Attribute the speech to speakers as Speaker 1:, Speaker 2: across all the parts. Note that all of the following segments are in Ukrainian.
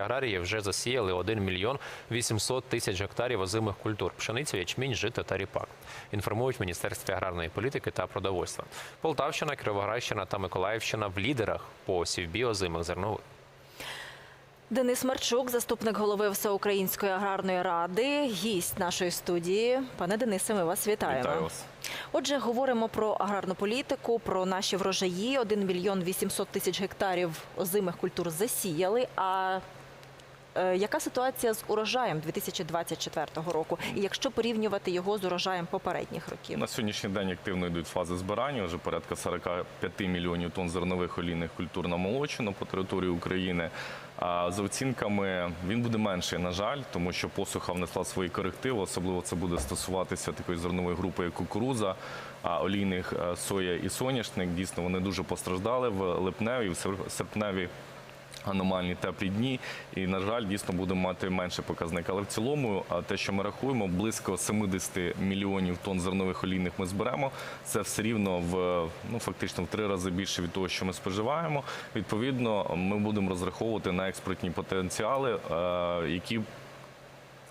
Speaker 1: Аграрії вже засіяли 1 мільйон 800 тисяч гектарів озимих культур – пшеницю, ячмінь, жито та ріпак. Інформують в Міністерстві аграрної політики та продовольства. Полтавщина, Кривоградщина та Миколаївщина в лідерах по сівбі озимих зернових.
Speaker 2: Денис Марчук, заступник голови Всеукраїнської аграрної ради, гість нашої студії. Пане Денисе, ми вас вітаємо.
Speaker 3: Вітаю вас.
Speaker 2: Отже, говоримо про аграрну політику, про наші врожаї. 1 мільйон 800 тисяч гектарів озимих культур засіяли. А яка ситуація з урожаєм 2024 року? І якщо порівнювати його з урожаєм попередніх років?
Speaker 3: На сьогоднішній день активно йдуть фази збирання. Вже порядка 45 мільйонів тонн зернових олійних культур намолочено по території України. А за оцінками він буде менший, на жаль, тому що посуха внесла свої корективи. Особливо це буде стосуватися такої зернової групи, як кукуруза, олійних е, соя і соняшник. Дійсно, вони дуже постраждали в липневі, в сер- серпневі аномальні теплі дні, і на жаль, дійсно будемо мати менше показник. Але в цілому, те, що ми рахуємо, близько 70 мільйонів тонн зернових олійних ми зберемо. Це все рівно в ну фактично в три рази більше від того, що ми споживаємо. Відповідно, ми будемо розраховувати на експортні потенціали, які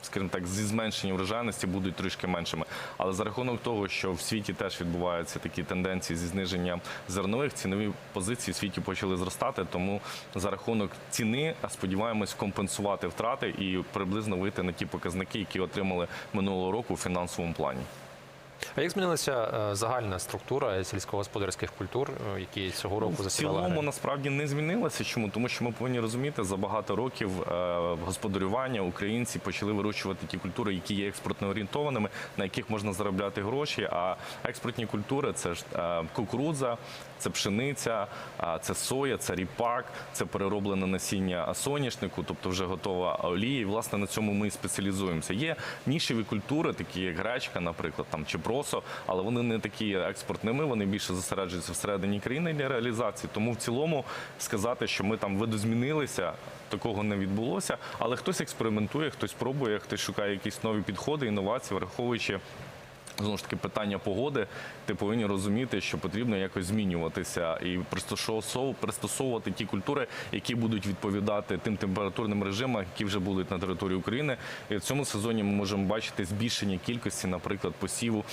Speaker 3: скажімо так, зі зменшенням врожайності будуть трішки меншими. Але за рахунок того, що в світі теж відбуваються такі тенденції зі зниження зернових, цінові позиції в світі почали зростати. Тому за рахунок ціни сподіваємось компенсувати втрати і приблизно вийти на ті показники, які отримали минулого року у фінансовому плані.
Speaker 1: А як змінилася е, загальна структура сільськогосподарських культур, е, які цього року
Speaker 3: В цілому насправді не змінилося. Чому? Тому що ми повинні розуміти, за багато років е, господарювання українці почали вирощувати ті культури, які є експортно орієнтованими, на яких можна заробляти гроші. А експортні культури це ж кукурудза, це пшениця, це соя, це ріпак, це перероблене насіння соняшнику, тобто вже готова олія. І власне на цьому ми і спеціалізуємося. Є нішеві культури, такі як гречка, наприклад, там чи просо, але вони не такі експортними, вони більше зосереджуються всередині країни для реалізації. Тому в цілому сказати, що ми там видозмінилися. Такого не відбулося, але хтось експериментує, хтось пробує, хтось шукає якісь нові підходи, інновації, враховуючи Знову ж таки, питання погоди. Ти повинні розуміти, що потрібно якось змінюватися і пристосову- пристосовувати ті культури, які будуть відповідати тим температурним режимам, які вже будуть на території України. І в цьому сезоні ми можемо бачити збільшення кількості, наприклад, посіву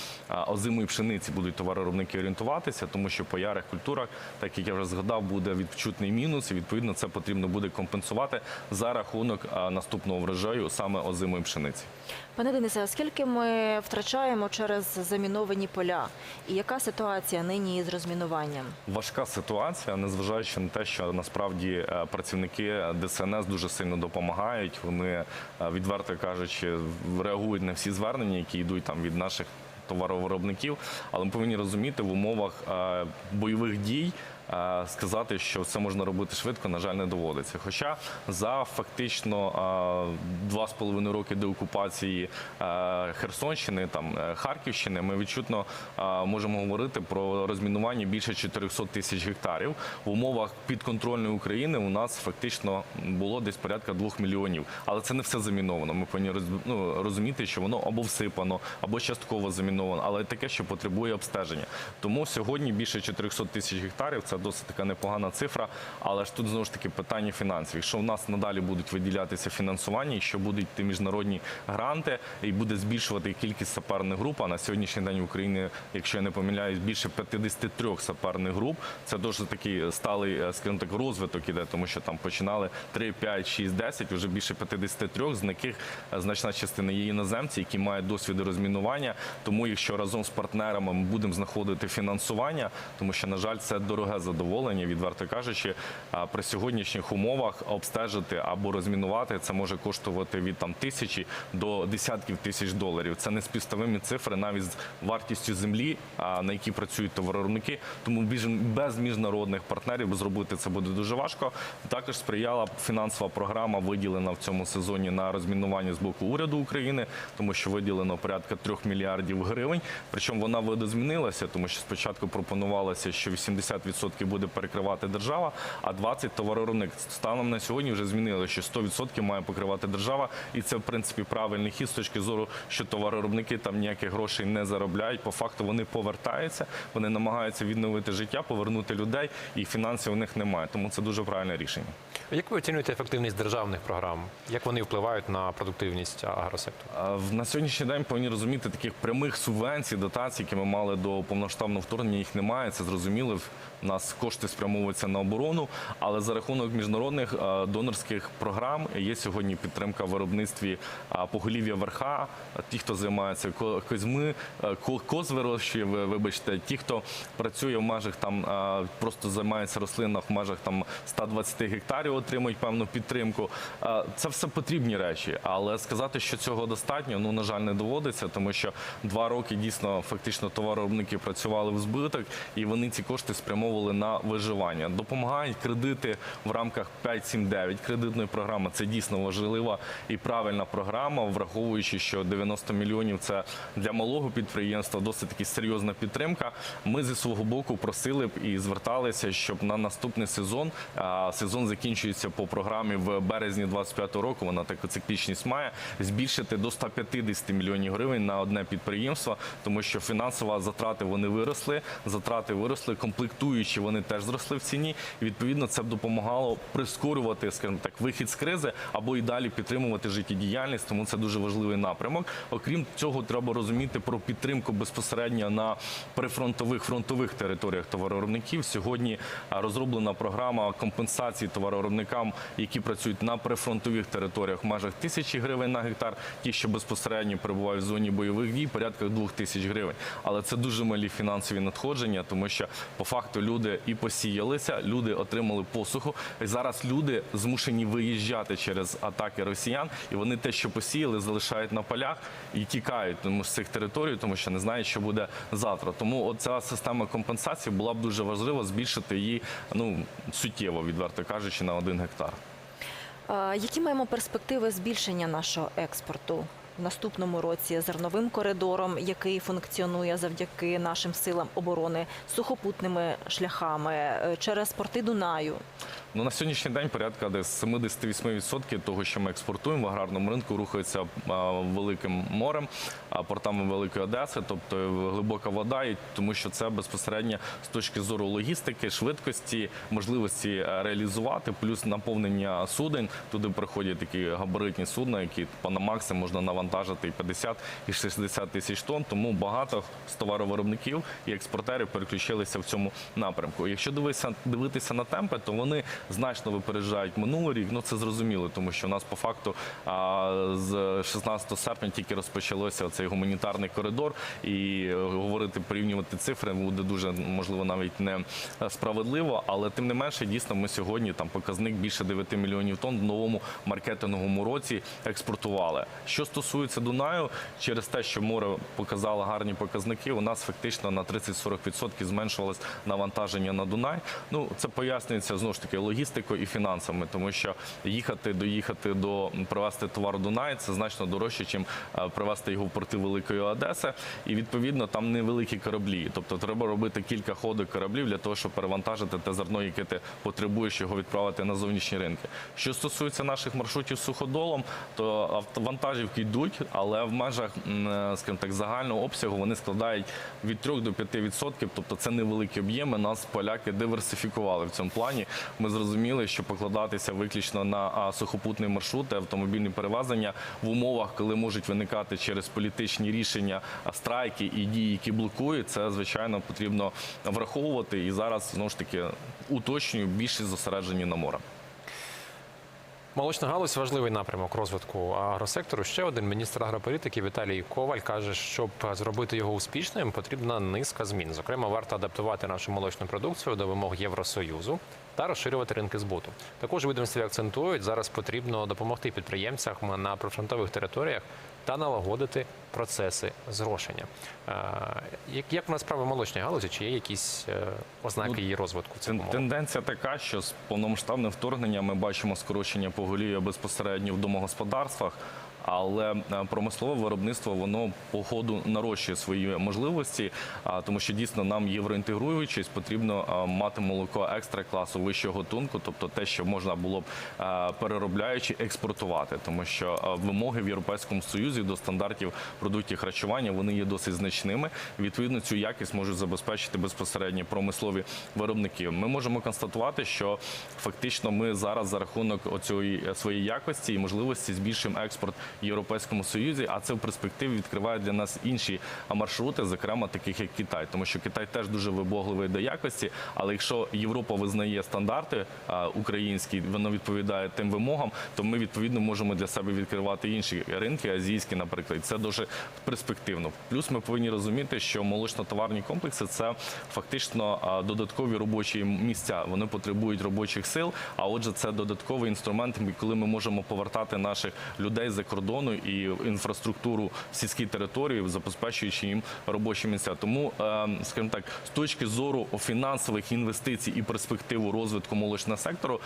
Speaker 3: озимої пшениці будуть товароробники орієнтуватися, тому що по ярих культурах, так як я вже згадав, буде відчутний мінус, і відповідно це потрібно буде компенсувати за рахунок наступного врожаю саме озимої пшениці.
Speaker 2: Пане Денисе, а скільки ми втрачаємо через заміновані поля? І яка ситуація нині із розмінуванням?
Speaker 3: Важка ситуація, незважаючи на те, що насправді е, працівники ДСНС дуже сильно допомагають. Вони е, відверто кажучи, реагують на всі звернення, які йдуть там від наших товаровиробників. Але ми повинні розуміти в умовах е, бойових дій. Е, Сказати, що все можна робити швидко, на жаль, не доводиться. Хоча за фактично е, два з половиною роки деокупації е, Херсонщини, там Харківщини, ми відчутно можемо говорити про розмінування більше 400 тисяч гектарів. В умовах підконтрольної України у нас фактично було десь порядка 2 мільйонів. Але це не все заміновано. Ми повинні ну, розуміти, що воно або всипано, або частково заміновано, але таке, що потребує обстеження. Тому сьогодні більше 400 тисяч гектарів це досить така непогана цифра. Але ж тут знову ж таки питання фінансів. Якщо в нас надалі будуть виділятися фінансування, якщо будуть йти міжнародні гранти, і буде збільшувати кількість саперних груп. А на сьогоднішній день в Україні, якщо я не помиляюсь, більше 53 саперних груп. Це дуже такий сталий, е, скажімо так, розвиток іде, тому що там починали 3, 5, 6, 10, вже більше 53, з яких е, значна частина є іноземці, які мають досвід розмінування. Тому, якщо разом з партнерами ми будемо знаходити фінансування, тому що, на жаль, це дороге задоволення, відверто кажучи, при сьогоднішніх умовах обстежити або розмінувати це може коштувати від там тисячі до десятків тисяч доларів. Це неспівставимі цифри навіть з вартістю землі, на якій працюють товаровиробники. Тому без міжнародних партнерів зробити це буде дуже важко. Також сприяла фінансова програма, виділена в цьому сезоні на розмінування з боку уряду України, тому що виділено порядка 3 мільярдів гривень. Причому вона видозмінилася, тому що спочатку пропонувалося, що 80% 10% буде перекривати держава, а 20% товаровиробник. Станом на сьогодні вже змінили, що 100% має покривати держава, і це в принципі правильний хід з точки зору, що товаровиробники там ніяких грошей не заробляють. По факту вони повертаються, вони намагаються відновити життя, повернути людей, і фінансів у них немає. Тому це дуже правильне рішення.
Speaker 1: Як ви оцінюєте ефективність державних програм? Як вони впливають на продуктивність агросектору?
Speaker 3: В- На сьогоднішній день повинні розуміти таких прямих субвенцій, дотацій, які ми мали до повноштабного вторгнення, їх немає. Це зрозуміло. У нас кошти спрямовуються на оборону, але за рахунок міжнародних е, донорських програм є сьогодні підтримка в виробництві а, поголів'я верха. Ті, хто займається ко- козьми, е, ко- коз вибачте, ті, хто працює в межах там, просто займається рослинах в межах там 120 гектарів, отримують певну підтримку. Е, Це все потрібні речі, але сказати, що цього достатньо, ну на жаль, не доводиться, тому що два роки дійсно фактично товаровиробники працювали в збиток, і вони ці кошти спрямовували на виживання. Допомагають кредити в рамках 5-7-9 кредитної програми. Це дійсно важлива і правильна програма, враховуючи, що 90 мільйонів це для малого підприємства досить таки серйозна підтримка. Ми зі свого боку просили б і зверталися, щоб на наступний сезон сезон закінчується по програмі в березні 25 року. Вона таку циклічність має збільшити до 150 мільйонів гривень на одне підприємство, тому що фінансова затрати вони виросли, затрати виросли, комплектуючі вони теж зросли в ціні. І відповідно це б допомагало прискорювати, скажімо так, вихід з кризи або і далі підтримувати життєдіяльність. Тому це дуже важливий напрямок. Окрім цього, треба розуміти про підтримку безпосередньо на прифронтових фронтових територіях товаровиробників. Сьогодні розроблена програма компенсації товаровиробникам, які працюють на прифронтових територіях в межах тисячі гривень на гектар. Ті, що безпосередньо перебувають в зоні бойових дій, порядка двох тисяч гривень. Але це дуже малі фінансові надходження, тому що по факту люди і посіялися, люди отримали посуху. Зараз люди змушені виїжджати через атаки росіян, і вони те, що посіяли, залишають на полях і тікають тому з цих територій, тому що не знають, що буде завтра. Тому оця система компенсації була б дуже важлива збільшити її ну суттєво, відверто кажучи, на один гектар.
Speaker 2: Які маємо перспективи збільшення нашого експорту в наступному році зерновим коридором, який функціонує завдяки нашим силам оборони, сухопутними шляхами е, через порти Дунаю?
Speaker 3: Ну на сьогоднішній день порядка десь 78% того, що ми експортуємо в аграрному ринку, рухається великим морем, а, портами Великої Одеси, тобто глибока вода, і тому що це безпосередньо з точки зору логістики, швидкості, можливості е, реалізувати, плюс наповнення суден. Туди приходять такі габаритні судна, які по намаксі можна навантажити і 50, і 60 тисяч тонн. Тому багато з товаровиробників і експортерів переключилися в цьому напрямку. Якщо дивитися, дивитися на темпи, то вони значно випереджають минулий рік. Ну це зрозуміло, тому що у нас по факту а, з 16 серпня тільки розпочалося цей гуманітарний коридор, і е, говорити порівнювати цифри буде дуже можливо навіть не справедливо. Але тим не менше, дійсно, ми сьогодні там показник більше 9 мільйонів тонн в новому маркетинговому році експортували. Що стосується Дунаю, через те, що море показало гарні показники, у нас фактично на 30-40% зменшувалось навантаження на Дунай. Ну це пояснюється знову ж таки логістикою і фінансами, тому що їхати, доїхати до привезти товар Дунай це значно дорожче, ніж привезти його в порти Великої Одеси. І відповідно там невеликі кораблі. Тобто треба робити кілька ходок кораблів для того, щоб перевантажити те зерно, яке ти потребуєш його відправити на зовнішні ринки. Що стосується наших маршрутів з суходолом, то автовантажівки йдуть, але в межах, е, скажімо так, загального обсягу вони складають від 3 до 5%, тобто це невеликі об'єми. Нас поляки диверсифікували в цьому плані. Ми зрозуміли, що покладатися виключно на сухопутний маршрут та автомобільні перевезення в умовах, коли можуть виникати через політичні рішення страйки і дії, які блокують, це звичайно потрібно враховувати. І зараз знову ж таки уточнюю більшість зосереджені на море.
Speaker 1: Молочна галузь важливий напрямок розвитку агросектору. Ще один міністр агрополітики Віталій Коваль каже, щоб зробити його успішним, потрібна низка змін. Зокрема, варто адаптувати нашу молочну продукцію до вимог Євросоюзу та розширювати ринки збуту. Також відомстві акцентують, зараз потрібно допомогти підприємцям на прифронтових територіях та налагодити процеси зрошення. Е, Як, як в нас справа молочної галузі? Чи є якісь е, ознаки
Speaker 3: Ну,
Speaker 1: її розвитку? в
Speaker 3: Тенденція така, що з повномасштабним вторгненням ми бачимо скорочення поголів'я безпосередньо в домогосподарствах. Але е, промислове виробництво воно по ходу нарощує свої можливості, тому що дійсно нам євроінтегруючись, потрібно мати молоко екстра класу вищого гатунку, тобто те, що можна було б е, переробляючи експортувати, тому що е, вимоги в Європейському Союзі до стандартів продуктів харчування вони є досить значними. Відповідно, цю якість можуть забезпечити безпосередньо промислові виробники. Ми можемо констатувати, що фактично ми зараз за рахунок оцієї е, своєї якості і можливості збільшуємо експорт Європейському Союзі, а це в перспективі відкриває для нас інші маршрути, зокрема таких як Китай, тому що Китай теж дуже вибогливий до якості. Але якщо Європа визнає стандарти українські, воно відповідає тим вимогам, то ми відповідно можемо для себе відкривати інші ринки, азійські, наприклад. Це дуже перспективно. Плюс ми повинні розуміти, що молочно-товарні комплекси це фактично додаткові робочі місця. Вони потребують робочих сил. А отже, це додатковий інструмент, коли ми можемо повертати наших людей за кордону і інфраструктуру в сільській території, забезпечуючи їм робочі місця. Тому, е, скажімо так, з точки зору фінансових інвестицій і перспективу розвитку молочного сектору,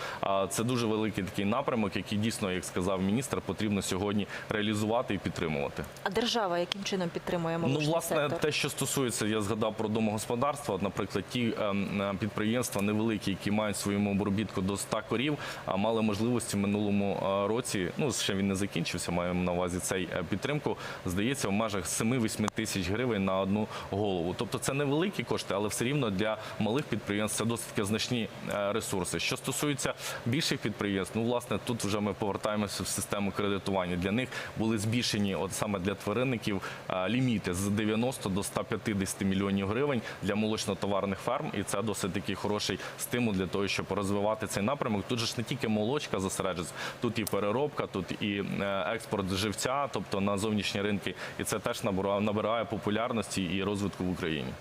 Speaker 3: це дуже великий такий напрямок, який дійсно, як сказав міністр, потрібно сьогодні реалізувати і підтримувати.
Speaker 2: А держава яким чином підтримує молочний
Speaker 3: Ну, власне,
Speaker 2: сектор?
Speaker 3: те, що стосується, я згадав про домогосподарства. Наприклад, ті ем, е, підприємства невеликі, які мають в своєму обробітку до 100 корів, мали можливості в минулому е, році. Ну ще він не закінчився. Маємо на увазі цей е, підтримку. Здається, в межах 7-8 тисяч гривень на одну голову. Тобто це невеликі кошти, але все рівно для малих підприємств це досить таки значні е, ресурси. Що стосується більших підприємств, ну власне тут вже ми повертаємося в систему кредитування. Для них були збільшені, от саме для тваринників, е, ліміти з 90 до 150 мільйонів гривень для молочно-товарних ферм, і це досить такий хороший стимул для того, щоб розвивати цей напрямок. Тут же ж не тільки молочка зосереджується, тут і переробка, тут і е, експорт живця, тобто на зовнішні ринки, і це теж набирає, популярності і розвитку в Україні.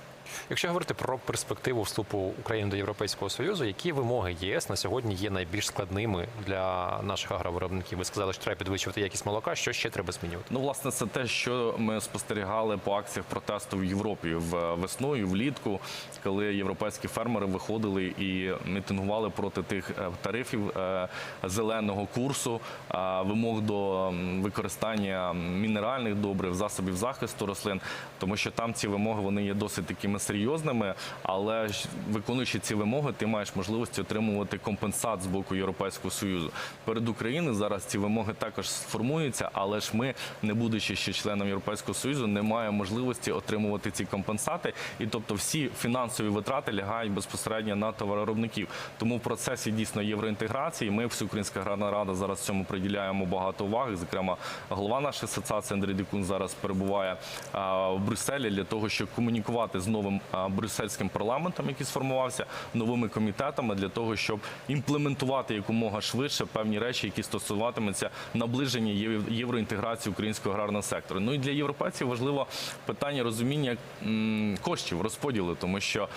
Speaker 1: Якщо говорити про перспективу вступу України до Європейського Союзу, які вимоги ЄС на сьогодні є найбільш складними для наших агровиробників? Ви сказали, що треба підвищувати якість молока. Що ще треба змінювати?
Speaker 3: Ну, власне, це те, що ми спостерігали по акціях протесту в Європі в весною, влітку, коли європейські фермери виходили і мітингували проти тих е, тарифів е, зеленого курсу, е, вимог до використання мінеральних добрив, засобів захисту рослин, тому що там ці вимоги вони є досить такими серйозними. Але виконуючи ці вимоги, ти маєш можливість отримувати компенсат з боку Європейського союзу. Перед Україною зараз ці вимоги також сформуються, але ж ми, не будучи ще членом Європейського союзу, не маємо можливості отримувати ці компенсати. І тобто всі фінансові витрати лягають безпосередньо на товароробників. Тому в процесі дійсно євроінтеграції ми, Всеукраїнська аграрна рада, зараз цьому приділяємо багато уваги. Зокрема, голова нашої асоціації Андрій Дикун зараз перебуває в Брюсселі для того, щоб комунікувати з новим брюссельським парламентом, який сформувався, новими комітетами для того, щоб імплементувати якомога швидше певні речі, які стосуватимуться наближення євроінтеграції українського аграрного сектору. Ну і для європейців важливо питання розуміння коштів розподілу, тому що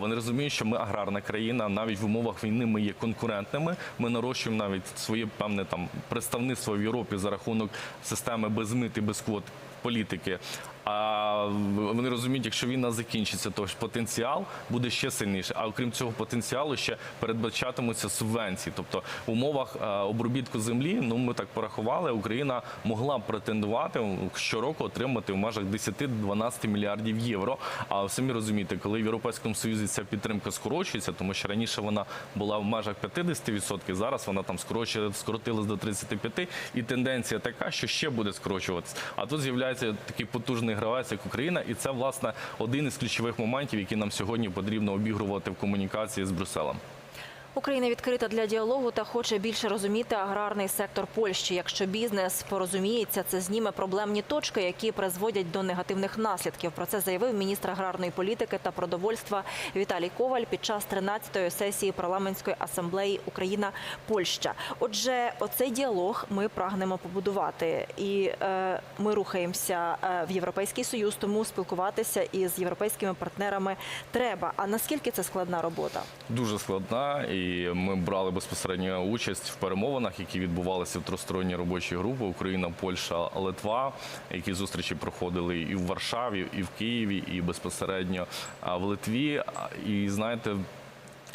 Speaker 3: вони розуміють, що ми аграрна країна, навіть в умовах війни ми є конкурентними. Ми нарощуємо навіть своє певне там представництво в Європі за рахунок системи без мит і без квот політики. А вони розуміють, якщо війна закінчиться, то потенціал буде ще сильніший. А окрім цього потенціалу ще передбачатимуться субвенції. Тобто в умовах е, обробітку землі, ну ми так порахували, Україна могла б претендувати щороку отримати в межах 10-12 мільярдів євро. А самі розумієте, коли в Європейському Союзі ця підтримка скорочується, тому що раніше вона була в межах 50%, зараз вона там скорочує, скоротилась до 35%, і тенденція така, що ще буде скорочуватися. А тут з'являється такий потужний гравець, як Україна, і це власне один із ключових моментів, які нам сьогодні потрібно обігрувати в комунікації з Брюсселем.
Speaker 2: Україна відкрита для діалогу та хоче більше розуміти аграрний сектор Польщі. Якщо бізнес порозуміється, це зніме проблемні точки, які призводять до негативних наслідків. Про це заявив міністр аграрної політики та продовольства Віталій Коваль під час 13-ї сесії парламентської асамблеї Україна Польща. Отже, оцей діалог ми прагнемо побудувати, і е, ми рухаємося е, в європейський союз. Тому спілкуватися із європейськими партнерами треба. А наскільки це складна робота?
Speaker 3: Дуже складна, і ми брали безпосередньо участь в перемовинах, які відбувалися в тристоронній робочій групі Україна, Польща, Литва, які зустрічі проходили і в Варшаві, і в Києві, і безпосередньо в Литві. І знаєте.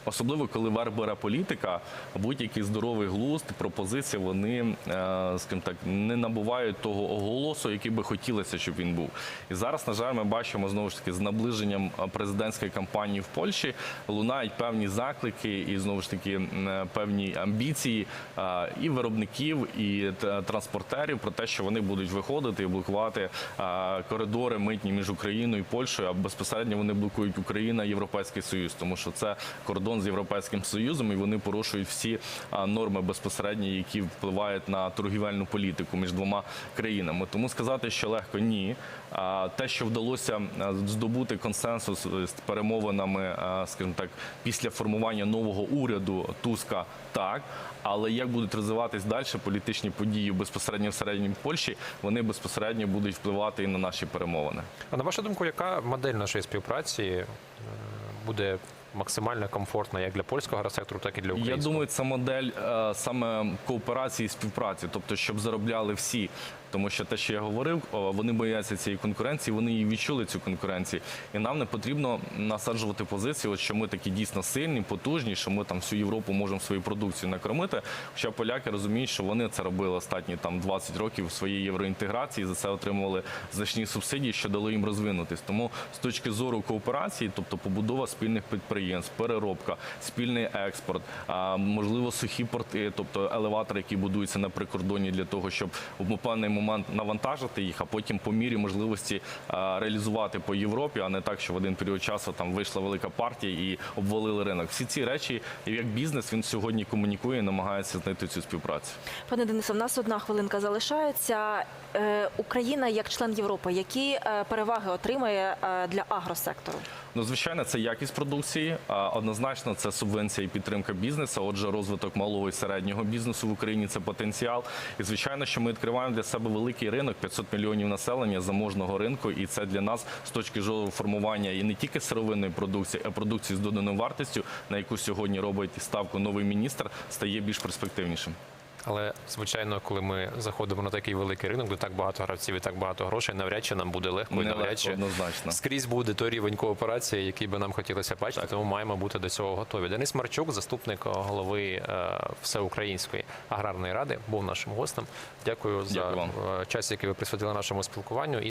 Speaker 3: Особливо коли вер бере політика, будь-який здоровий глузд, пропозиції вони, е, скажімо так, не набувають того оголосу, який би хотілося, щоб він був. І зараз, на жаль, ми бачимо знову ж таки з наближенням е, президентської кампанії в Польщі лунають певні заклики і знову ж таки е, певні амбіції і виробників, і транспортерів про те, що вони будуть виходити і блокувати коридори митні між Україною і Польщею. А безпосередньо вони блокують Україна Європейський Союз, тому що це кордон з Європейським Союзом, і вони порушують всі норми безпосередні, які впливають на торгівельну політику між двома країнами. Тому сказати, що легко ні. Те, що вдалося здобути консенсус з перемовинами, скажімо так, після формування нового уряду Туска, так. Але як будуть розвиватись далі політичні події безпосередньо всередині Польщі, вони безпосередньо будуть впливати і на наші перемовини.
Speaker 1: А на вашу думку, яка модель нашої співпраці е, буде максимально комфортна як для польського агросектору, так і для українського?
Speaker 3: Я думаю, це модель е, саме кооперації і співпраці, тобто щоб заробляли всі. Тому що те, що я говорив, вони бояться цієї конкуренції, вони її відчули цю конкуренцію. І нам не потрібно насаджувати позиції, от що ми такі дійсно сильні, потужні, що ми там всю Європу можемо свою продукцію накормити. Хоча поляки розуміють, що вони це робили останні там 20 років своєї євроінтеграції, за це отримували значні субсидії, що дали їм розвинутись. Тому з точки зору кооперації, тобто побудова спільних підприємств, переробка, спільний експорт, можливо, сухі порти, тобто елеватори, які будуються на прикордоні для того, щоб в певний момент навантажити їх, а потім по мірі можливості реалізувати по Європі, а не так, що в один період часу там вийшла велика партія і обвалили ринок. Всі ці речі, як бізнес, він сьогодні комунікує, і намагається знайти цю співпрацю.
Speaker 2: Пане Денисе, в нас одна хвилинка залишається. Е, Україна як член Європи, які е, переваги отримає е, для агросектору?
Speaker 3: Ну, звичайно, це якість продукції. а, Однозначно, це субвенція і підтримка бізнесу. Отже, розвиток малого і середнього бізнесу в Україні це потенціал. І звичайно, що ми відкриваємо для себе великий ринок 500 мільйонів населення заможного ринку, і це для нас з точки зору формування і не тільки сировинної продукції, а продукції з доданою вартістю, на яку сьогодні робить ставку новий міністр, стає більш перспективнішим.
Speaker 1: Але звичайно, коли ми заходимо на такий великий ринок, де так багато гравців і так багато грошей, навряд чи нам буде легко і навряд чи
Speaker 3: однозначно.
Speaker 1: скрізь буде той рівень кооперації, який би нам хотілося бачити. Тому маємо бути до цього готові. Денис Марчук, заступник голови е, Всеукраїнської аграрної ради, був нашим гостем. Дякую за
Speaker 3: Дякую вам.
Speaker 1: е, час, який ви присвятили нашому спілкуванню. І